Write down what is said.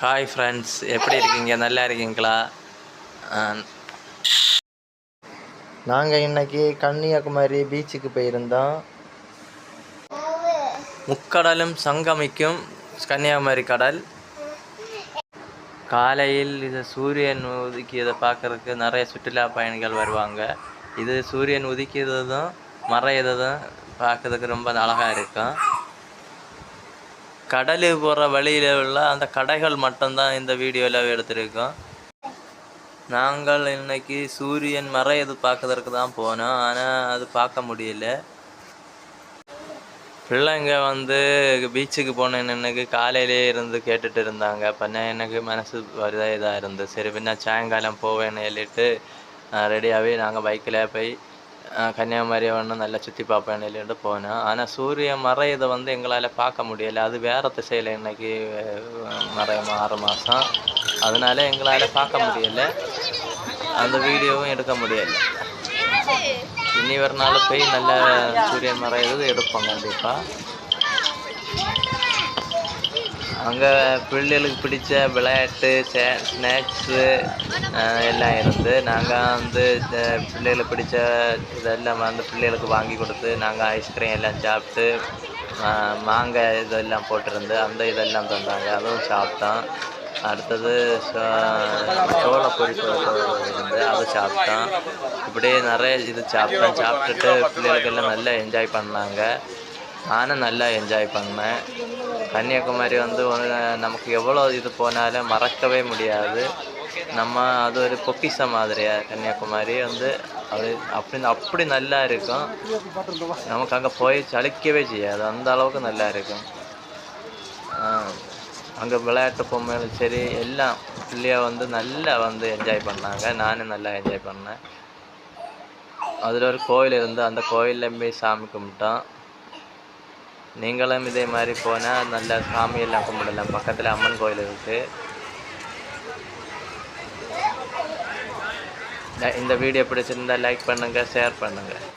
Hi friends எப்படி இருக்கீங்க? நல்லா இருக்கீங்களா? நாங்கள் இன்னைக்கு கன்னியாகுமரி பீச்சுக்கு போயிருந்தோம். முக்கடலும் சங்கமிக்கும் கன்னியாகுமரி கடல். காலையில் இது சூரியன் உதிக்கியதை பார்க்கறதுக்கு நிறைய சுற்றுலா பயணிகள் வருவாங்க. இது சூரியன் உதிக்கிறதும் மறையிறதும் பார்க்கறதுக்கு ரொம்ப அழகாக இருக்கும். கடலுக்கு போகிற வழியில் உள்ள அந்த கடைகள் மட்டும்தான் இந்த வீடியோவில் எடுத்திருக்கோம். நாங்கள் இன்னைக்கு சூரியன் மறையது பார்க்கறதுக்கு தான் போனோம். ஆனால் அது பார்க்க முடியல. பிள்ளைங்க வந்து பீச்சுக்கு போனேன்னு எனக்கு காலையிலே இருந்து கேட்டுட்டு இருந்தாங்க. பின்ன எனக்கு மனசு வருதா இதாக இருந்து சரி பின்ன சாயங்காலம் போவேன்னு சொல்லிட்டு ரெடியாகவே நாங்கள் பைக்கில் போய் கன்னியாகுமரி ஒன்று நல்லா சுற்றி பார்ப்பேன் சொல்லிட்டு போனோம் ஆனால் சூரியன் மறையதை வந்து எங்களால் பார்க்க முடியலை அது வேறு திசையில் இன்னைக்கு மறையும் ஆறு மாதம் அதனால எங்களால் பார்க்க முடியலை அந்த வீடியோவும் எடுக்க முடியலை இனி ஒரு நாள் போய் நல்ல சூரியன் மறையிறது எடுப்போம் கண்டிப்பாக அங்கே பிள்ளைகளுக்கு பிடிச்ச விளையாட்டு சே ஸ்நாக்ஸு எல்லாம் இருந்து நாங்கள் வந்து இந்த பிள்ளைகளுக்கு பிடிச்ச இதெல்லாம் வந்து பிள்ளைகளுக்கு வாங்கி கொடுத்து நாங்கள் ஐஸ்கிரீம் எல்லாம் சாப்பிட்டு மாங்காய் இதெல்லாம் போட்டிருந்து அந்த இதெல்லாம் தந்தாங்க. அதுவும் சாப்பிட்டோம். அடுத்தது சோள பொரிப்பு இருந்து அது சாப்பிட்டோம். இப்படியே நிறைய இது சாப்பிட்டோம். சாப்பிட்டுட்டு பிள்ளைகளுக்கு எல்லாம் நல்லா என்ஜாய் பண்ணாங்க. நானும் நல்லா என்ஜாய் பண்ணேன். கன்னியாகுமரி வந்து நமக்கு எவ்வளோ இது போனாலும் மறக்கவே முடியாது. நம்ம அது ஒரு பொக்கிச மாதிரியா கன்னியாகுமரி வந்து அது அப்படி அப்படி நல்லா இருக்கும். நமக்கு அங்கே போய் சலிக்கவே செய்யாது. அந்த அளவுக்கு நல்லா இருக்கும். அங்கே விளையாட்டு பொம்மைகளும் சரி எல்லாம் பிள்ளைய வந்து நல்லா வந்து என்ஜாய் பண்ணாங்க. நானும் நல்லா என்ஜாய் பண்ணேன். அதில் ஒரு கோயில் இருந்து அந்த கோயிலில் போய் சாமி கும்பிட்டோம். நீங்களும் இதே மாதிரி போனால் நல்ல சாமியெல்லாம் கும்பிடலாம். பக்கத்தில் அம்மன் கோயில் இருக்குது இந்த வீடியோ பிடிச்சிருந்தால் லைக் பண்ணுங்கள் ஷேர் பண்ணுங்கள்